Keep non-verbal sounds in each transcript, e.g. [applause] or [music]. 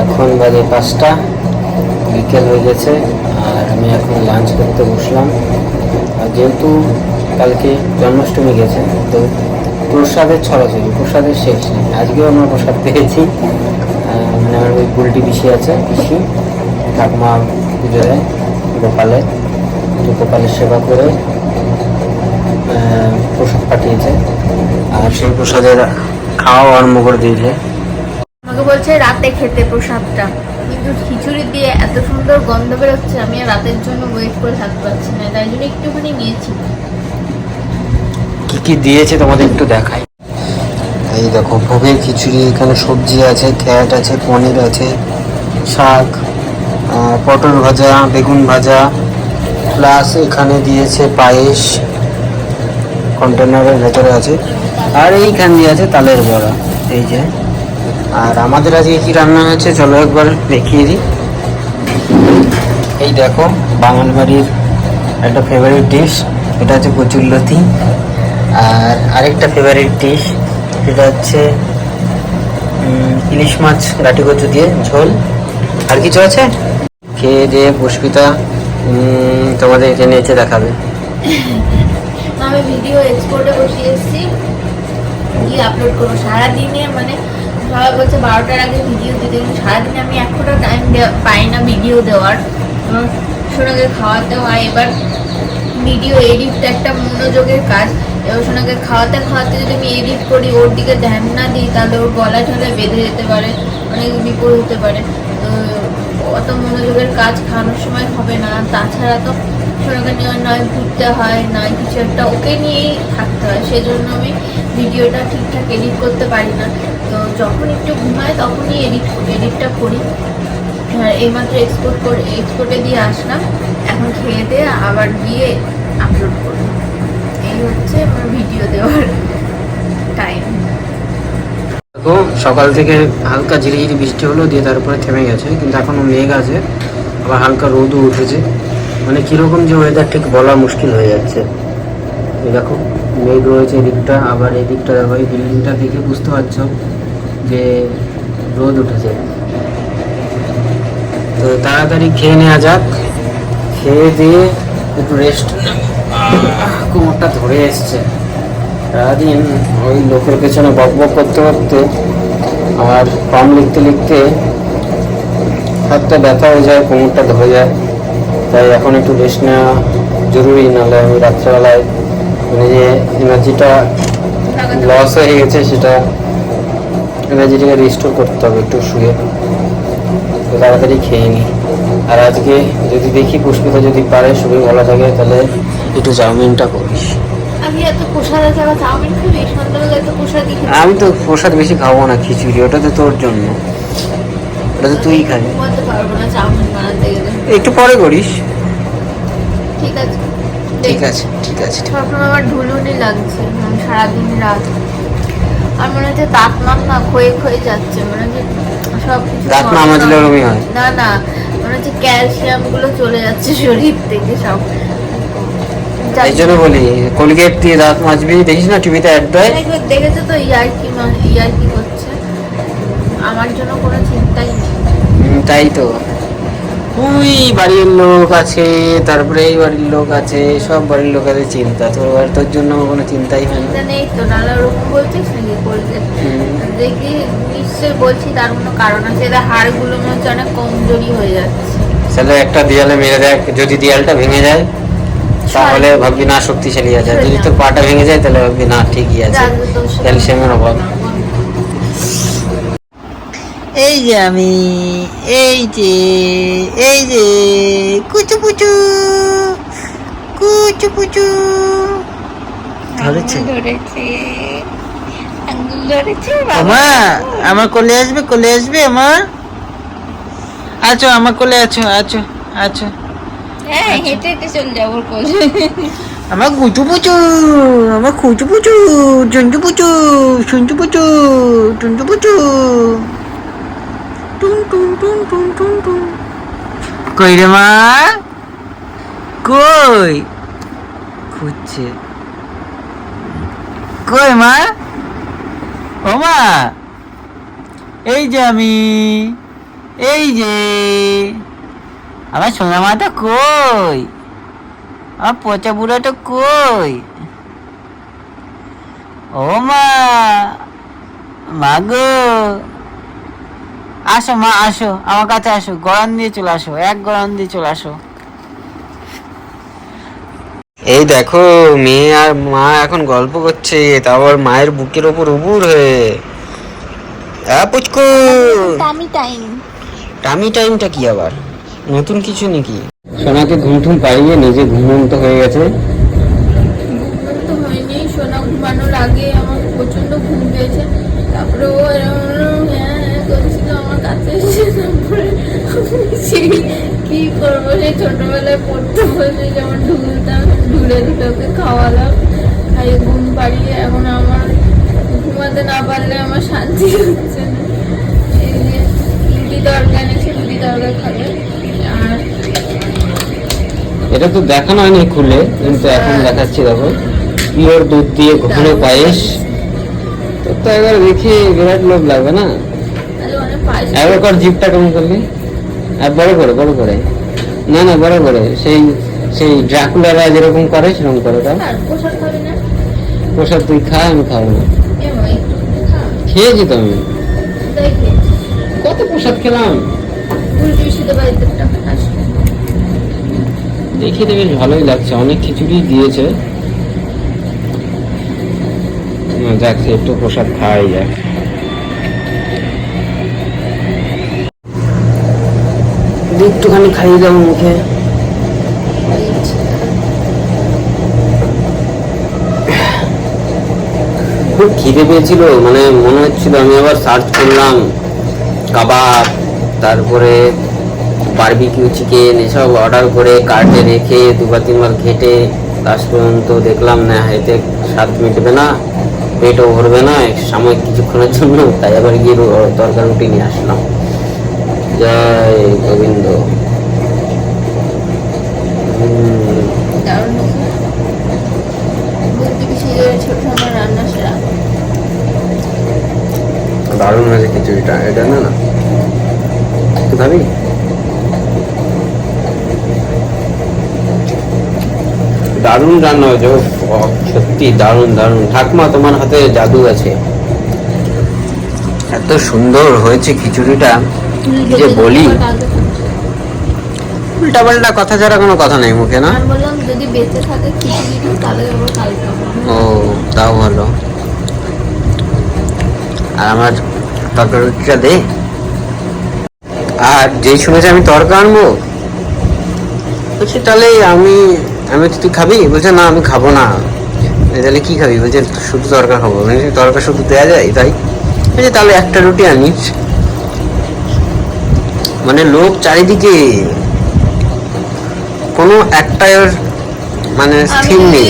এখন বাজে পাঁচটা, বিকেল হয়ে গেছে, আর আমি এখন লাঞ্চ করতে বসলাম। আর যেহেতু কালকে জন্মাষ্টমী গেছে, তো প্রসাদের ছড়াছড়ি প্রসাদের শেষ নেই। আজকেও আমরা প্রসাদ পেয়েছি। মানে আমার ওই পোলট্রি পিসি আছে, পিসি, ঠাকুমা পুজো দেয় গোপালে, তো গোপালের সেবা করে প্রসাদ পাঠিয়েছে। আর সেই প্রসাদের খাওয়া আরম্ভ করে দিয়েছে। আমাকে বলছে রাতে খেতে প্রসাদটা। কিন্তু খিচুড়ি দিয়ে এত সুন্দর গন্ধ বেরোচ্ছে আমি আর রাতের জন্য ওয়েট করে থাকতে পারছি না তাই জন্য একটুখানি নিয়েছি। কি কি দিয়েছে তোমাদের একটু দেখাই। এই দেখো ভোগের খিচুড়ি এখানে সবজি আছে ক্যাট আছে পনির আছে শাক পটল ভাজা বেগুন ভাজা প্লাস এখানে দিয়েছে পায়েস কন্টেনারের ভেতরে আছে। আর এইখান দিয়ে আছে তালের বড়া এই যে। আর আমাদের আজকে কি রান্না হয়েছে, চলো একবার দেখিয়ে দিই। এই দেখো বাঙাল বাড়ির একটা ফেভারিট ডিশ এটা হচ্ছে কচুরলতি আর আরেকটা ফেভারিট ডিশ সেটা হচ্ছে ইলিশ মাছ, গাটি কচু দিয়ে ঝোল। আর কিছু আছে? খেয়ে দিয়ে পুষ্পিতা তোমাদের এখানে এসে দেখাবে। আমি ভিডিও এক্সপোর্টে বসিয়ে এসেছি। আপলোড করব? সারাদিনে মানে সবাই বলছে বারোটার আগে ভিডিও দিতে কিন্তু সারাদিনে আমি এক ফোটা টাইম পাই না ভিডিও দেওয়ার। এবং সোনাকে খাওয়াতে হয়। এবার ভিডিও এডিটটা একটা মনোযোগের কাজ। এবার সোনাকে খাওয়াতে খাওয়াতে যদি আমি এডিট করি, ওর দিকে ধ্যান না দিই, তাহলে ওর গলা ঠলে বেঁধে যেতে পারে, অনেক বিপদ হতে পারে। তো অত মনোযোগের কাজ খাওয়ানোর সময় হবে না। তাছাড়া তো সোনাকে নিয়ে নয় ঘুরতে হয়, নয় কিছু একটা ওকে নিয়েই থাকতে হয়। সেজন্য আমি ভিডিওটা ঠিকঠাক এডিট করতে পারি না। তো যখন একটু ঘুমায় তখনই এডিট, এডিটটা করি। আর এইমাত্র এক্সপোর্ট করে এক্সপোর্টে দিয়ে আসলাম। এখন খেয়ে দিয়ে আবার গিয়ে আপলোড করব। এই হচ্ছে আমার ভিডিও দেওয়ার টাইম দেখো, সকাল থেকে হালকা ঝিরিঝিরি বৃষ্টি হলো, দিয়ে তারপরে থেমে গেছে। কিন্তু এখনও মেঘ আছে, আবার হালকা রোদও উঠেছে। মানে কীরকম যে ওয়েদার ঠিক বলা মুশকিল হয়ে যাচ্ছে। দেখো, মেঘ রয়েছে এদিকটা, আবার এদিকটা দেখো, এই বিল্ডিংটা দেখে বুঝতে পারছ। যে রোদ উঠেছে। তো তাড়াতাড়ি খেয়ে নেওয়া যাক। খেয়ে দিয়ে একটু রেস্ট কোমরটা ধরে এসছে। সারাদিন ওই লোকের পেছনে বক বক করতে করতে আর কম লিখতে লিখতে হাতটা ব্যথা হয়ে যায়, কোমরটা ধরে যায়। তাই এখন একটু রেস্ট নেওয়া জরুরি, নাহলে আমি রাত্রেবেলায় মানে যে এনার্জিটা লস হয়ে গেছে, সেটা এনার্জিটাকে রিস্টোর করতে হবে একটু শুয়ে। তো তাড়াতাড়ি খেয়ে নিই আর আজকে যদি দেখি পুষ্পিতা যদি পারে শরীর ভালো থাকে তাহলে একটু চাউমিনটা করিস। আমি এত প্রসাদ আছে আবার চাউমিন খাবি সন্ধ্যাবেলা এত প্রসাদই আমি তো প্রসাদ বেশি খাব না খিচুড়ি ওটা তো তোর জন্য। ওটা তো তুই খাবি। একটু পরে করিস। ঠিক আছে। ঠিক আছে ঠিক আছে। আমার ঢুলুনি লাগছে মানে সারাদিন রাত। আর মনে হচ্ছে দাঁত মাত না ক্ষয়ে ক্ষয়ে যাচ্ছে মনে হচ্ছে সব কিছু দাঁত না মাজলে ওরকমই হয়। না না মনে হচ্ছে ক্যালসিয়ামগুলো চলে যাচ্ছে শরীর থেকে সব। এই জন্য বলি কোলগেট দিয়ে দাঁত মাজবি দেখিস না টিভিতে অ্যাড দেয়? দেখেছ তো ইয়ার্কি ইয়ার্কি করছে আমার জন্য কোনো চিন্তাই নেই। তাই তো। ওই বাড়ির লোক আছে তারপরে এই বাড়ির লোক আছে সব বাড়ির লোক আছে চিন্তা। তোর বাড়ি তোর জন্য আমার কোনো চিন্তাই হয় না। নেই তো নানা ওরকম বলছিস নাকি? বলছে। দেখি নিশ্চয়ই বলছি তার কোনো কারণ আছে। এদের হাড়গুলো মনে হচ্ছে অনেক কমজোরি হয়ে যাচ্ছে। তাহলে একটা দেয়ালে মেরে দেখ যদি দেয়ালটা ভেঙে যায় তাহলে ভাববি না শক্তিশালী আছে যদি তোর পাটা ভেঙে যায় তাহলে ভাববি না ঠিকই আছে। ক্যালসিয়ামের অভাব। এই যে আমি এই যে এই যে কুচু পুচু কুচু পুচু। ধরেছে? ধরেছে আঙ্গুল আমা আমার কোলে আসবে কোলে আসবে আমার? আছো আমার কোলে আছো আছো আছো। হ্যাঁ হেঁটে হেঁটে চলে যাব কোলে। আমার কুচু পুচু আমার কুচু পুচু চুঞ্চু পুচু শুনচু পুচু টুনচু পুচু। টুন টুন টুন টুন টুন টুন। কই রে মা? কই? খুঁজছে। কই মা? ও মা, এই যে আমি, এই যে। আমার সোনা মাটা কই? আমার পচা বুড়াটা কই? ও মা মা গো। আসো মা আসো। আমার কাছে আসো। গরম দিয়ে চলে আসো। এক গরম দিয়ে চলে আসো। এই দেখো মেয়ে আর মা এখন গল্প করছে তারপর মায়ের বুকের ওপর উবুর হয়ে। আ, পুচকু! Tummy time. টামি টাইমটা কি আবার? নতুন কিছু নাকি? সোনাকে ঘুম টুম পাইয়ে নিজে ঘুমন্ত হয়ে গেছে। সোনা ঘুমানোর আগে আমি কি করব? সেই ছোটবেলায় পড়তে বসে যেমন ঢুলতাম ঢুলে দুটোকে খাওয়ালাম। খাইয়ে ঘুম পাড়িয়ে এখন আমার ঘুমাতে না পারলে আমার শান্তি হচ্ছে না। এই যে রুটি তরকারি এনেছে রুটি তরকারি খাবে। আর এটা তো দেখানো হয়নি খুলে কিন্তু এখন দেখাচ্ছি দেখো। পিওর দুধ দিয়ে ঘন পায়েস। তো একবার দেখি বিরাট লোভ লাগবে না? একবার জিপটা কেমন করলি? আর বড় করে বড় করে। না না বড় করে। সেই সেই ড্রাকুলারা যেরকম করে সেরকম করে না? প্রসাদ তুই খা আমি খাব না। খেয়েছি তো আমি। কত প্রসাদ খেলাম? দেখি তো বেশ ভালোই লাগছে। অনেক খিচুড়ি দিয়েছে। যাক একটু প্রসাদ খাওয়াই যাক। একটুখানি খাইয়ে দাও মুখে। খুব খিদে পেয়েছিল মানে মনে হচ্ছিল আমি আবার সার্চ করলাম, কাবাব, তারপরে বারবিকিউ চিকেন এসব অর্ডার করে কার্টে রেখে দুবার তিনবার ঘেটে লাস্ট পর্যন্ত দেখলাম, না, এতে স্বাদ মিটবে না, পেটও ভরবে না সাময়িক কিছুক্ষণের জন্য, তাই আবার গিয়ে তরকারি রুটি নিয়ে আসলাম। জয় গোবিন্দ। দারুণ হয়েছে। খিচুড়িটা এটা না? না খাবি? দারুণ রান্না হয়েছে সত্যি দারুণ দারুণ। ঠাকমা তোমার হাতে জাদু আছে। এত সুন্দর হয়েছে খিচুড়িটা। যে বলি উল্টা পাল্টা কথা ছাড়া কোনো কথা নেই মুখে না? যদি বেঁচে থাকে তাহলে ও তাও ভালো। আর আমার তরকারিটা দে। আর যেই শুনেছে আমি তরকা আনব বলছি তাহলে আমি আমি বলছি, তুই খাবি? বলছে না আমি খাব না। তাহলে কি খাবি? বলছে শুধু তরকা খাব। তরকা শুধু দেওয়া যায় তাই? বলছে তাহলে একটা রুটি আনিস। মানে লোক চারিদিকে কোনো একটা মানে স্থির নেই।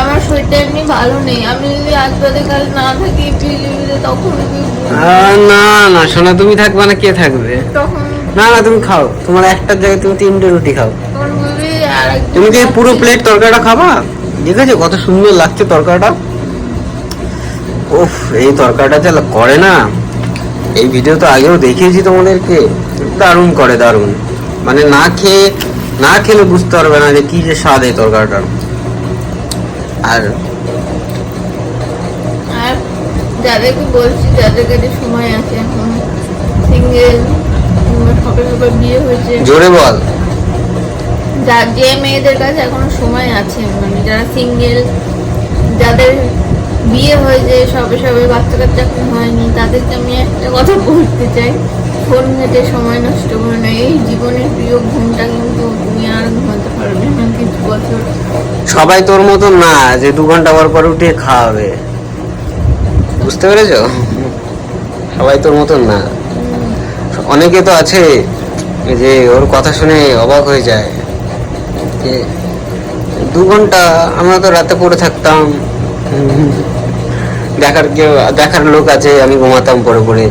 আমার শরীরটা এমনি ভালো নেই আমি যদি আজ বাদে কাল না থাকি তখন না না সোনা তুমি থাকবে না কে থাকবে? না না তুমি খাও। তোমার একটার জায়গায় তুমি তিনটে রুটি খাও। তুমি কি পুরো প্লেট তরকারিটা খাবা? ঠিক আছে কত সুন্দর লাগছে তরকারিটা? উফ এই তরকারিটা যা করে না এই ভিডিও তো আগেও দেখিয়েছি তোমাদেরকে। দারুণ করে দারুণ। মানে না খেয়ে না খেলে বুঝতে পারবে না যে কি যে স্বাদ এই তরকারিটার। আর যাদেরকে বলছি যাদের কাছে সময় আছে এখন সিঙ্গেল সকাল সকাল বিয়ে হয়েছে। জোরে বল। যা যে মেয়েদের কাছে এখনও সময় আছে মানে যারা সিঙ্গেল যাদের বিয়ে হয়েছে সবে সবে বাচ্চা কাচ্চা এখন হয়নি তাদেরকে আমি একটা কথা বলতে চাই। ফোন ঘেটে সময় নষ্ট করে না এই জীবনের প্রিয় ঘুমটা কিন্তু তুমি আর ঘুমাতে পারবে না কিছু বছর সবাই তোর মতন না, যে দু ঘণ্টা পর পর উঠে খাওয়াবে। বুঝতে পেরেছ? সবাই তোর মতন না। অনেকে তো আছে যে ওর কথা শুনে অবাক হয়ে যায়, যে দু ঘণ্টা আমরা তো রাতে পড়ে থাকতাম। দেখার কেউ দেখার লোক আছে, আমি ঘুমাতাম পরে পরে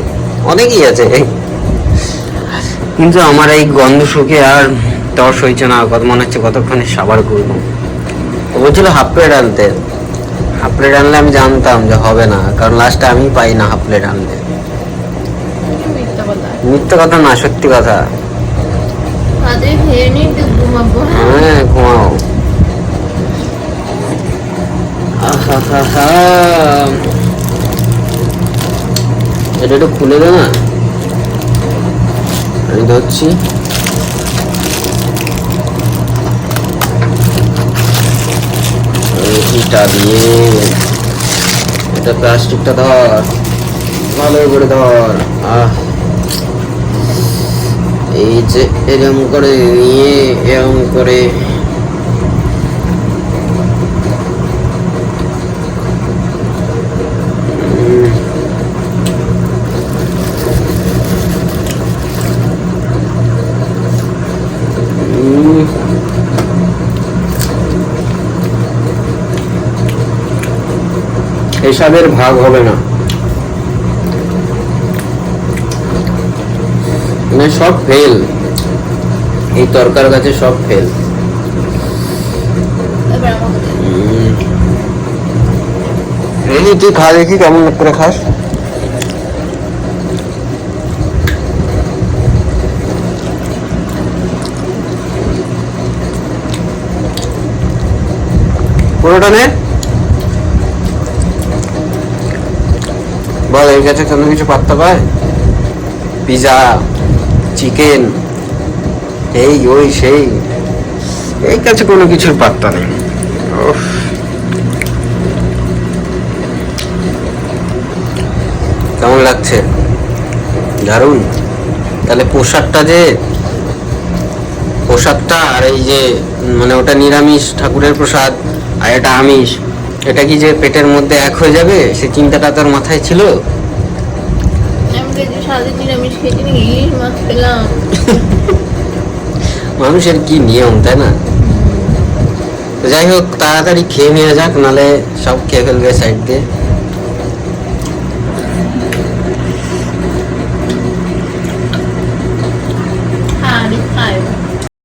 অনেকেই আছে। কিন্তু আমার এই গন্ধ শুকে আর তর্স হয়েছে না কত মনে হচ্ছে কতক্ষণে সাবার করব। ও বলছিল হাফ প্লেট আনতে হাফ প্লেট আনলে আমি জানতাম যে হবে না কারণ লাস্টে আমি পাই না হাফ প্লেট আনতে মিথ্যা কথা না সত্যি কথা। হ্যাঁ? হ্যাঁ ঘুমাও। এটা একটু খুলে দে না। আমি ধরছি। এটা দিয়ে এটা প্লাস্টিকটা ধর। ভালো করে ধর। আহ। এই যে এরম করে নিয়ে, এরম করে হিসাবের ভাগ হবে না। মানে সব ফেল এই তরকার কাছে সব ফেল এই তুই খা দেখি কেমন করে খাস। পুরোটা নে। বল এর কাছে কোনো কিছু পাত্তা পায় পিজা চিকেন এই ওই সেই। এই কাছে কোনো কিছুর পাত্তা নেই। কেমন লাগছে? দারুণ। তাহলে পোশাকটা যে পোশাকটা আর এই যে মানে ওটা নিরামিষ ঠাকুরের প্রসাদ আর এটা আমিষ এটা কি যে পেটের মধ্যে এক হয়ে যাবে? সে চিন্তাটা তোর মাথায় ছিল? [laughs] মানুষের কি নিয়ম তাই না? তো যাই হোক তাড়াতাড়ি খেয়ে নেওয়া যাক নালে সব খেয়ে ফেলবে সাইড দিয়ে।